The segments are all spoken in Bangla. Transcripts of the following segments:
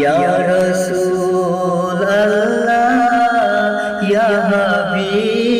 Ya Rasul Allah Ya Habib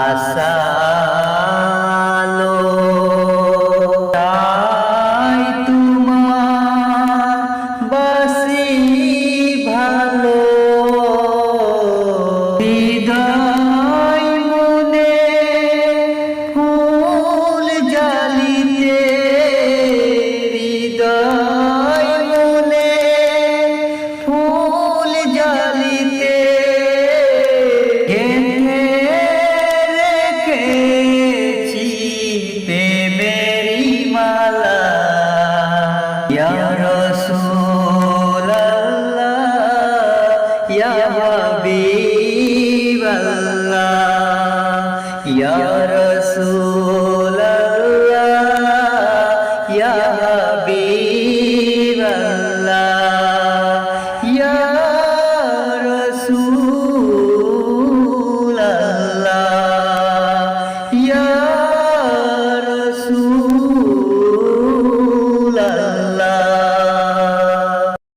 আসালো। তাই তোমার বাসি ভালো। হৃদয় या